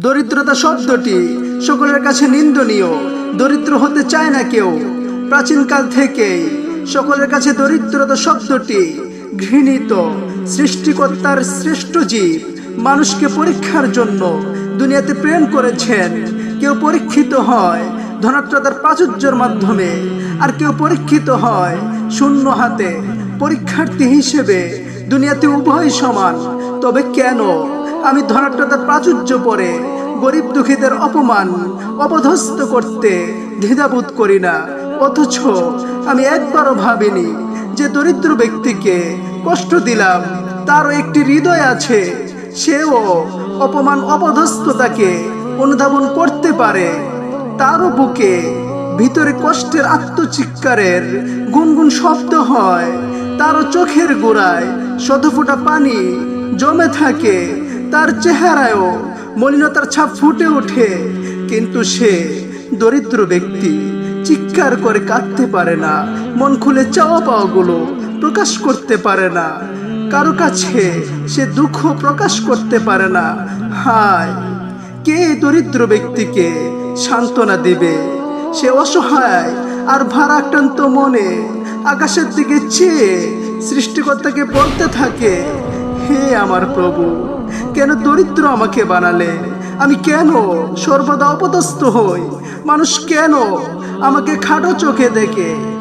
দরিদ্রতা শব্দটি সকলের কাছে নিন্দনীয়। দরিদ্র হতে চায় না কেউ। প্রাচীনকাল থেকেই সকলের কাছে দরিদ্রতা শব্দটি ঘৃণিত। সৃষ্টিকর্তার শ্রেষ্ঠ জীব মানুষকে পরীক্ষার জন্য দুনিয়াতে প্রেম করেছেন। কেউ পরীক্ষিত হয় ধনাত্রতার প্রাচুর্যের মাধ্যমে, আর কেউ পরীক্ষিত হয় শূন্য হাতে। পরীক্ষার্থী হিসেবে দুনিয়াতে উভয় সমান। তবে কেন আমি ধনাত্মতার প্রাচুর্য পরে গরিব দুঃখীদের অপমান অপধস্ত করতে দ্বিধাবোধ করি না। অথচ আমি একবারও ভাবিনি যে দরিদ্র ব্যক্তিকে কষ্ট দিলাম। তারও একটি হৃদয় আছে, সেও অপমান অপধস্ততাকে অনুধাবন করতে পারে। তারও বুকে ভিতরে কষ্টের আত্মচিৎকারের গুনগুন শব্দ হয়। তারও চোখের গোড়ায় শতফোঁটা পানি জমে থাকে। তার চেহারায়ও মলিনতার ছাপ ফুটে ওঠে। কিন্তু সে দরিদ্র ব্যক্তি, চিৎকার করে কাঁদতে পারে না, মন খুলে চাওয়া পাওয়াগুলো প্রকাশ করতে পারে না। কারও কাছে সে দুঃখ প্রকাশ করতে পারে না। হায়, কে দরিদ্র ব্যক্তিকে সান্ত্বনা দিবে? সে অসহায় আর ভারাক্রান্ত মনে আকাশের দিকে চেয়ে সৃষ্টিকর্তাকে বলতে থাকে, হে আমার প্রভু কেন দরিদ্র আমাকে বানালে? আমি কেন সর্বদা অপদস্থ হই? মানুষ কেন আমাকে খাটো চোখে দেখে?